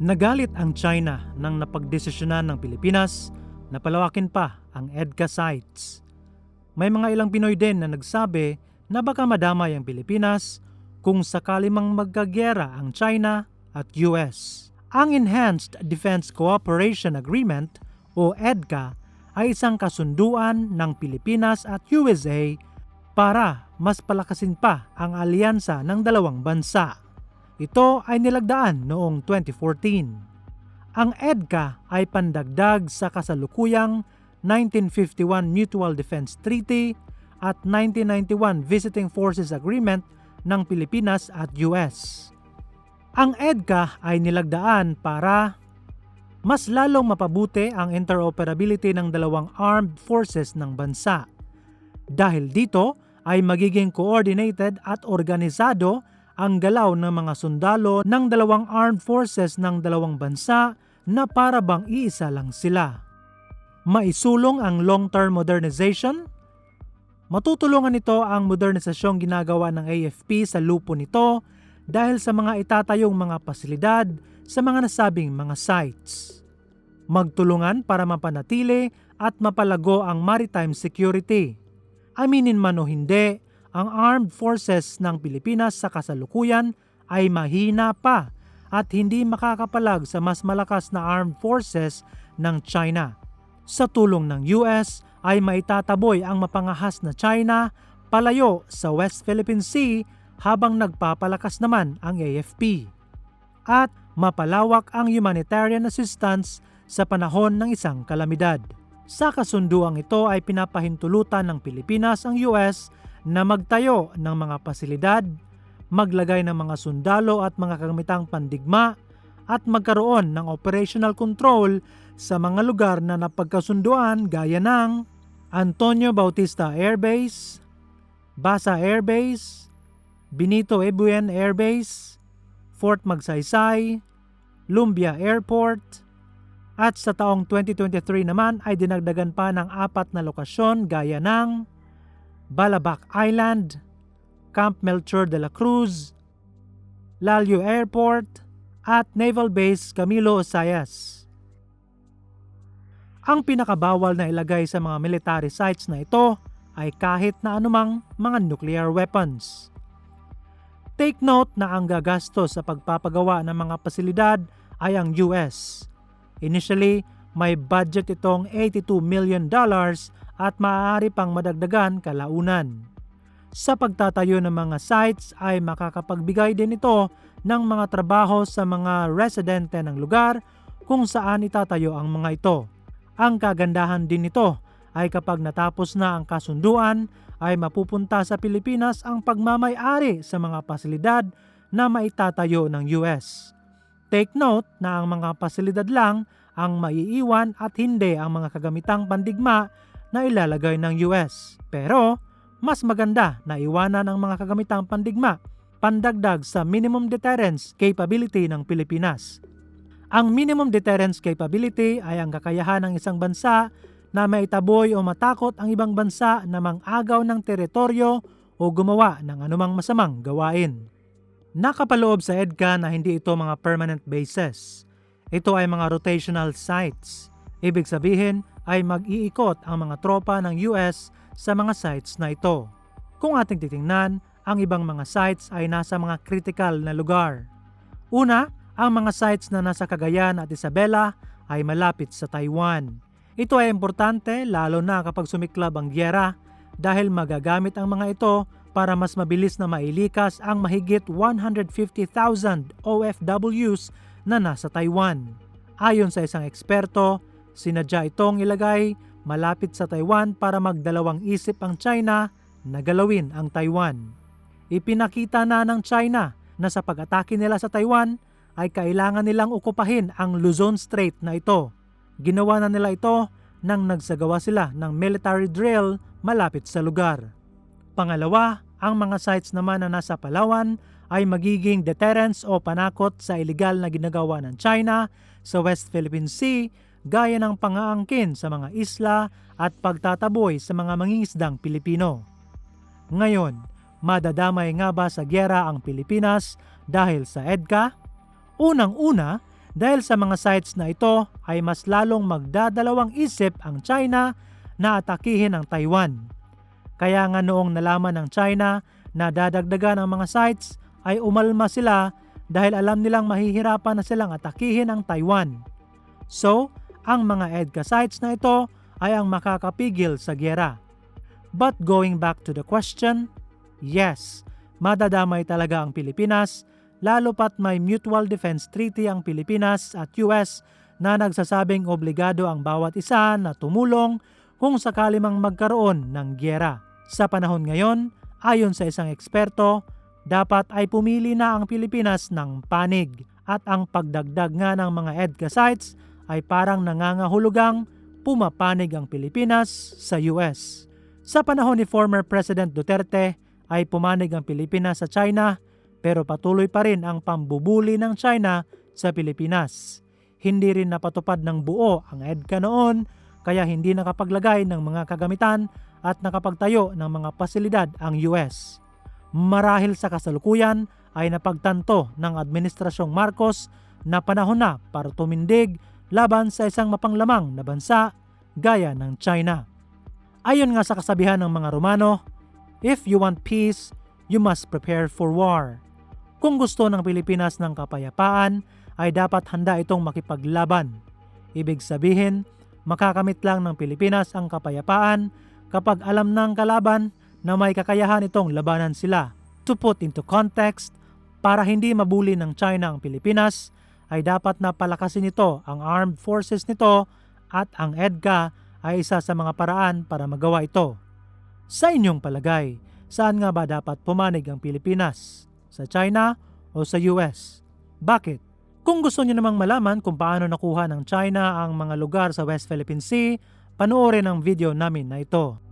Nagalit ang China nang napagdesisyonan ng Pilipinas na palawakin pa ang EDCA sites. May mga ilang Pinoy din na nagsabi na baka madamay ang Pilipinas kung sakali mang magkagyera ang China at US. Ang Enhanced Defense Cooperation Agreement o EDCA ay isang kasunduan ng Pilipinas at USA para mas palakasin pa ang alyansa ng dalawang bansa. Ito ay nilagdaan noong 2014. Ang EDCA ay pandagdag sa kasalukuyang 1951 Mutual Defense Treaty at 1991 Visiting Forces Agreement ng Pilipinas at US. Ang EDCA ay nilagdaan para mas lalong mapabuti ang interoperability ng dalawang armed forces ng bansa. Dahil dito ay magiging coordinated at organisado ang galaw ng mga sundalo ng dalawang armed forces ng dalawang bansa na para bang iisa lang sila. Maisulong ang long-term modernization. Matutulungan nito ang modernisasyong ginagawa ng AFP sa lupo nito dahil sa mga itatayong mga pasilidad sa mga nasabing mga sites. Magtulungan para mapanatili at mapalago ang maritime security. Aminin man o hindi, ang armed forces ng Pilipinas sa kasalukuyan ay mahina pa at hindi makakapalag sa mas malakas na armed forces ng China. Sa tulong ng US ay maitataboy ang mapangahas na China palayo sa West Philippine Sea habang nagpapalakas naman ang AFP. At mapalawak ang humanitarian assistance sa panahon ng isang kalamidad. Sa kasunduang ito ay pinapahintulutan ng Pilipinas ang US na magtayo ng mga pasilidad, maglagay ng mga sundalo at mga kagamitang pandigma, at magkaroon ng operational control sa mga lugar na napagkasunduan gaya ng Antonio Bautista Air Base, Basa Air Base, Benito Ebuen Air Base, Fort Magsaysay, Lumbia Airport, at sa taong 2023 naman ay dinagdagan pa ng apat na lokasyon gaya ng Balabac Island, Camp Melchor de la Cruz, Lalio Airport, at Naval Base Camilo Sayas. Ang pinakabawal na ilagay sa mga military sites na ito ay kahit na anumang mga nuclear weapons. Take note na ang gagastos sa pagpapagawa ng mga pasilidad ay ang US. Initially, may budget itong 82 million dollars at maaari pang madagdagan kalaunan. Sa pagtatayo ng mga sites ay makakapagbigay din ito ng mga trabaho sa mga residente ng lugar kung saan itatayo ang mga ito. Ang kagandahan din nito ay kapag natapos na ang kasunduan ay mapupunta sa Pilipinas ang pagmamayari sa mga pasilidad na maitatayo ng US. Take note na ang mga pasilidad lang ang maiiwan at hindi ang mga kagamitang pandigma na ilalagay ng US. Pero, mas maganda na iwanan ang mga kagamitang pandigma pandagdag sa minimum deterrence capability ng Pilipinas. Ang minimum deterrence capability ay ang kakayahan ng isang bansa na maitaboy o matakot ang ibang bansa na mang-agaw ng teritoryo o gumawa ng anumang masamang gawain. Nakapaloob sa EDCA na hindi ito mga permanent bases. Ito ay mga rotational sites. Ibig sabihin ay mag-iikot ang mga tropa ng US sa mga sites na ito. Kung ating titingnan, ang ibang mga sites ay nasa mga critical na lugar. Una, ang mga sites na nasa Cagayan at Isabela ay malapit sa Taiwan. Ito ay importante lalo na kapag sumiklab ang gyera dahil magagamit ang mga ito para mas mabilis na mailikas ang mahigit 150,000 OFWs na nasa Taiwan. Ayon sa isang eksperto, sinadya itong ilagay malapit sa Taiwan para magdalawang isip ang China na galawin ang Taiwan. Ipinakita na ng China na sa pag-atake nila sa Taiwan ay kailangan nilang okupahin ang Luzon Strait na ito. Ginawa na nila ito nang nagsagawa sila ng military drill malapit sa lugar. Pangalawa, ang mga sites naman na nasa Palawan ay magiging deterrence o panakot sa ilegal na ginagawa ng China sa West Philippine Sea gaya ng pangaangkin sa mga isla at pagtataboy sa mga mangingisdang Pilipino. Ngayon, madadamay nga ba sa gyera ang Pilipinas dahil sa EDCA? Unang-una, Dahil sa mga sites na ito ay mas lalong magdadalawang isip ang China na atakihin ang Taiwan. Kaya nga noong nalaman ng China na dadagdagan ang mga sites ay umalma sila dahil alam nilang mahihirapan na silang atakihin ang Taiwan. So, ang mga EDCA sites na ito ay ang makakapigil sa gyera. But going back to the question, yes, madadamay talaga ang Pilipinas lalo pat may Mutual Defense Treaty ang Pilipinas at US na nagsasabing obligado ang bawat isa na tumulong kung sakali mang magkaroon ng gyera. Sa panahon ngayon, ayon sa isang eksperto, dapat ay pumili na ang Pilipinas ng panig at ang pagdagdag nga ng mga EDCA sites ay parang nangangahulugang pumapanig ang Pilipinas sa US. Sa panahon ni former President Duterte ay pumanig ang Pilipinas sa China pero patuloy pa rin ang pambubuli ng China sa Pilipinas. Hindi rin napatupad ng buo ang EDCA noon kaya hindi nakapaglagay ng mga kagamitan at nakapagtayo ng mga pasilidad ang US. Marahil sa kasalukuyan ay napagtanto ng Administrasyong Marcos na panahon na para tumindig laban sa isang mapanglamang na bansa gaya ng China. Ayon nga sa kasabihan ng mga Romano, if you want peace, you must prepare for war. Kung gusto ng Pilipinas ng kapayapaan, ay dapat handa itong makipaglaban. Ibig sabihin, makakamit lang ng Pilipinas ang kapayapaan kapag alam ng kalaban na may kakayahan itong labanan sila. To put into context, para hindi mabuli ng China ang Pilipinas, ay dapat na palakasin nito ang armed forces nito at ang EDCA ay isa sa mga paraan para magawa ito. Sa inyong palagay, saan nga ba dapat pumanig ang Pilipinas? Sa China o sa US? Bakit? Kung gusto niyo namang malaman kung paano nakuha ng China ang mga lugar sa West Philippine Sea, panoorin ang video namin na ito.